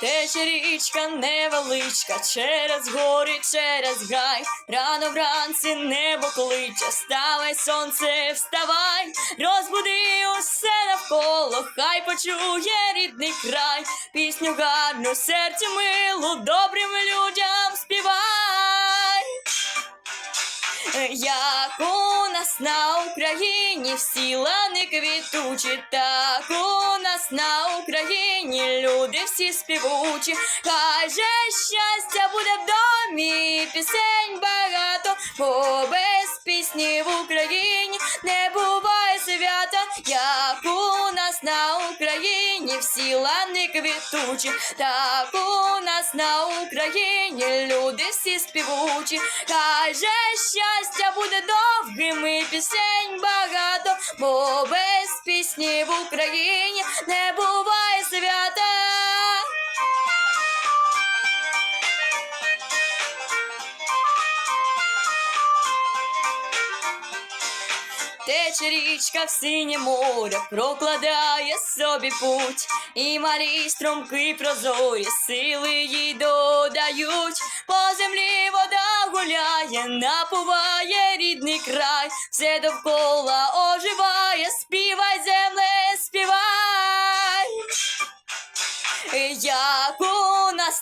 Тече річка невеличка, через гори, через гай. Рано вранці небо кличе, вставай, сонце, вставай, розбуди усе навколо, хай почує рідний край, пісню гарну, серцю милу, добрим людям Як у нас на Україні всі лани квітучі, так у нас на Україні люди всі співучі. Каже, щастя буде в домі, пісень багато, бо без пісні в Україні не буває свята, як у нас на Україні всі лани квітучі, так у нас на Україні люди всі співучі. Каже, щастя буде довгим і пісень багато, бо без пісні в Україні Тече річка в синє море, прокладає собі путь, і малі струмки прозорі, сили їй додають, по землі вода гуляє, напуває рідний край, все довкола оживає,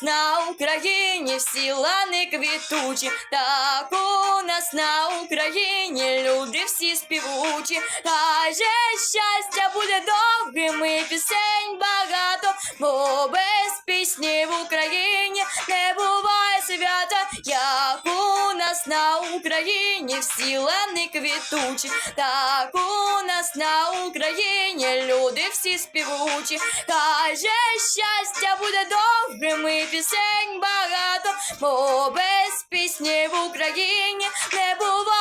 на Україні всі лани квітучі, так у нас на Україні люди всі співучі. Каже, щастя буде довгим і пісень багато, бо без пісні в Україні на Україні всі лани квітучі, так у нас на Україні люди всі співучі. Каже, щастя буде добрим і пісень багато, бо без пісні в Україні не буває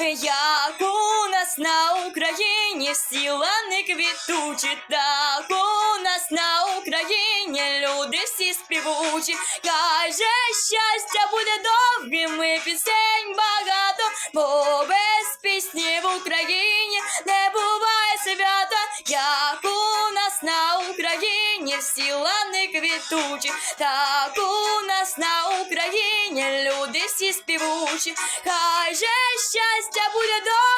Як у нас на Україні всі лани квітучі, так у нас на Україні люди всі співучі. Каже, щастя буде довгим і пісень багато, бо без пісні в Україні не квітучі, так у нас на Україні люди всі співучі. Каже, щастя буде довгим